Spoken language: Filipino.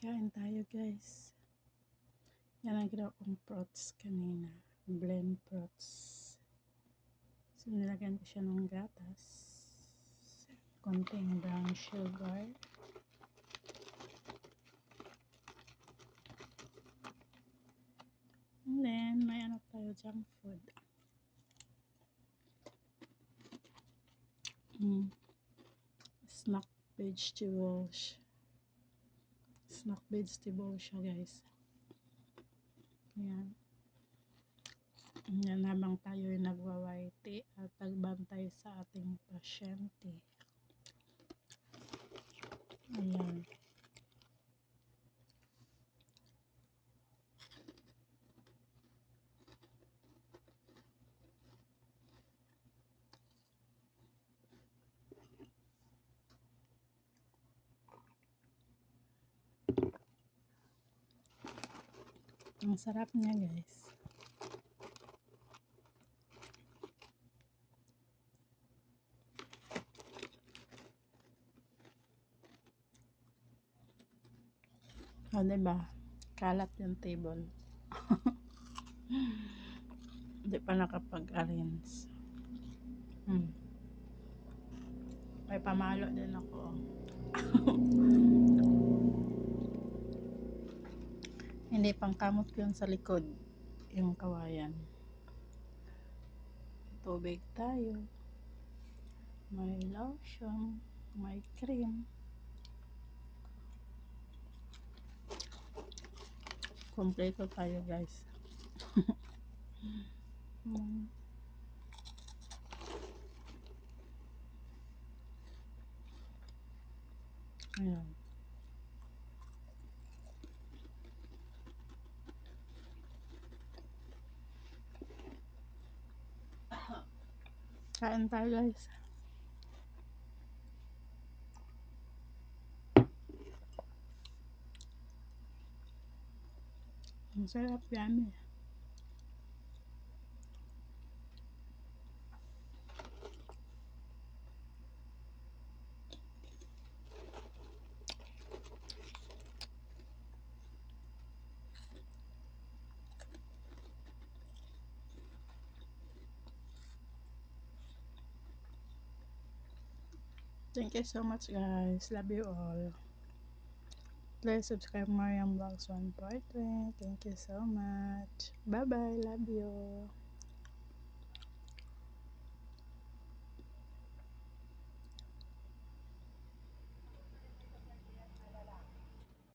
Kain tayo guys. Yan ang ginawa kong fruits kanina. Blend fruits. So nilagyan ko siya ng gatas. Konting brown sugar. And then, may ano tayo junk food. Mm. Snack vegetables. Snack vegetables siya guys. Ayan. Yan habang tayo ay nagwawaiti at nagbantay sa ating pasyente. Ayan. Ang sarap niya guys. O, oh, diba? Kalat yung table. Hindi pa nakapag-arrange. Hmm. May pamalo din ako. Hindi pang kamot yun sa likod. Yung kawayan. Tubig tayo. May lotion. May cream. Kompleto tayo guys. hmm. Ayan. Kain tayo guys. Ang sarap yummy. Thank you so much guys. Love you all. Please subscribe Mariam Vlogs 1.3. Thank you so much. Bye bye. Love you.